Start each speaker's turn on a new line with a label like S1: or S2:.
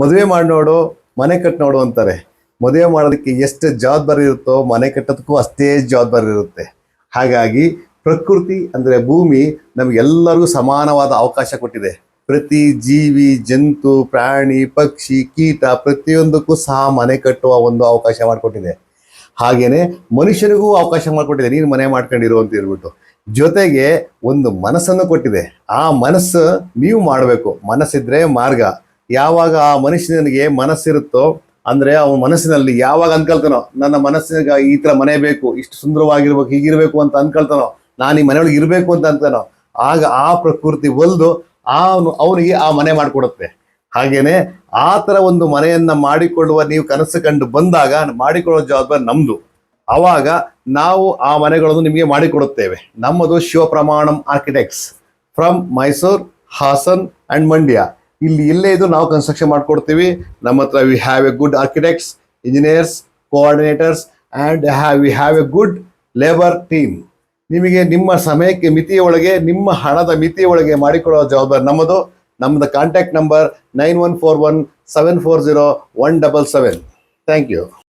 S1: ಮದುವೆ ಮಾಡಿ ನೋಡು ಮನೆ ಕಟ್ಟಿನೋಡು ನೋಡು ಅಂತಾರೆ. ಮದುವೆ ಮಾಡೋದಕ್ಕೆ ಎಷ್ಟು ಜವಾಬ್ದಾರಿ ಇರುತ್ತೋ ಮನೆ ಕಟ್ಟೋದಕ್ಕೂ ಅಷ್ಟೇ ಜವಾಬ್ದಾರಿ ಇರುತ್ತೆ. ಹಾಗಾಗಿ ಪ್ರಕೃತಿ ಅಂದರೆ ಭೂಮಿ ನಮಗೆಲ್ಲರಿಗೂ ಸಮಾನವಾದ ಅವಕಾಶ ಕೊಟ್ಟಿದೆ. ಪ್ರತಿ ಜೀವಿ, ಜಂತು, ಪ್ರಾಣಿ, ಪಕ್ಷಿ, ಕೀಟ ಪ್ರತಿಯೊಂದಕ್ಕೂ ಸಹ ಮನೆ ಕಟ್ಟುವ ಒಂದು ಅವಕಾಶ ಮಾಡಿಕೊಟ್ಟಿದೆ. ಹಾಗೆಯೇ ಮನುಷ್ಯರಿಗೂ ಅವಕಾಶ ಮಾಡಿಕೊಟ್ಟಿದೆ. ನೀನು ಮನೆ ಮಾಡ್ಕೊಂಡಿರು ಅಂತ ಹೇಳ್ಬಿಟ್ಟು. ಜೊತೆಗೆ ಒಂದು ಮನಸ್ಸನ್ನು ಕೊಟ್ಟಿದೆ. ಆ ಮನಸ್ಸು ನೀವು ಮಾಡಬೇಕು. ಮನಸ್ಸಿದ್ರೆ ಮಾರ್ಗ. ಯಾವಾಗ ಆ ಮನುಷ್ಯನಿಗೆ ಮನಸ್ಸಿರುತ್ತೋ, ಅಂದ್ರೆ ಅವನ ಮನಸ್ಸಿನಲ್ಲಿ ಯಾವಾಗ ಅನ್ಕೊಳ್ತಾನೋ, ನನ್ನ ಮನಸ್ಸಿನಾಗ ಈ ತರ ಮನೆ ಬೇಕು, ಇಷ್ಟು ಸುಂದರವಾಗಿರ್ಬೇಕು, ಹೀಗಿರ್ಬೇಕು ಅಂತ ಅನ್ಕೊಳ್ತಾನೋ, ನಾನು ಈ ಮನೆಯೊಳಗೆ ಇರಬೇಕು ಅಂತ ಅಂತಾನೋ ಆಗ ಆ ಪ್ರಕೃತಿ ಒಲ್ದು ಅವನು, ಅವನಿಗೆ ಆ ಮನೆ ಮಾಡಿಕೊಡುತ್ತೆ. ಹಾಗೇನೆ ಆ ತರ ಒಂದು ಮನೆಯನ್ನ ಮಾಡಿಕೊಳ್ಳುವ ನೀವು ಕನಸು ಕಂಡು ಬಂದಾಗ, ಮಾಡಿಕೊಳ್ಳುವ ಜವಾಬ್ದಾರಿ ನಮ್ದು. ಅವಾಗ ನಾವು ಆ ಮನೆಗಳನ್ನು ನಿಮಗೆ ಮಾಡಿಕೊಡುತ್ತೇವೆ. ನಮ್ಮದು Shivapramanam architects from Mysore Hassan and Mandya ಇಲ್ಲಿ ಇಲ್ಲೇ ಇದು ನಾವು ಕನ್ಸ್ಟ್ರಕ್ಷನ್ ಮಾಡ್ಕೊಡ್ತೀವಿ. ನಮ್ಮ ಹತ್ರ we have a good architects engineers coordinators and have we have a good labour team ನಿಮಗೆ ನಿಮ್ಮ ಸಮಯಕ್ಕೆ ಮಿತಿಯ ಒಳಗೆ, ನಿಮ್ಮ ಹಣದ ಮಿತಿಯ ಒಳಗೆ ಮಾಡಿಕೊಡೋ ಜವಾಬ್ದಾರಿ ನಮ್ಮದು. ನಮ್ಮದು contact number nine one four one seven four zero one double seven thank you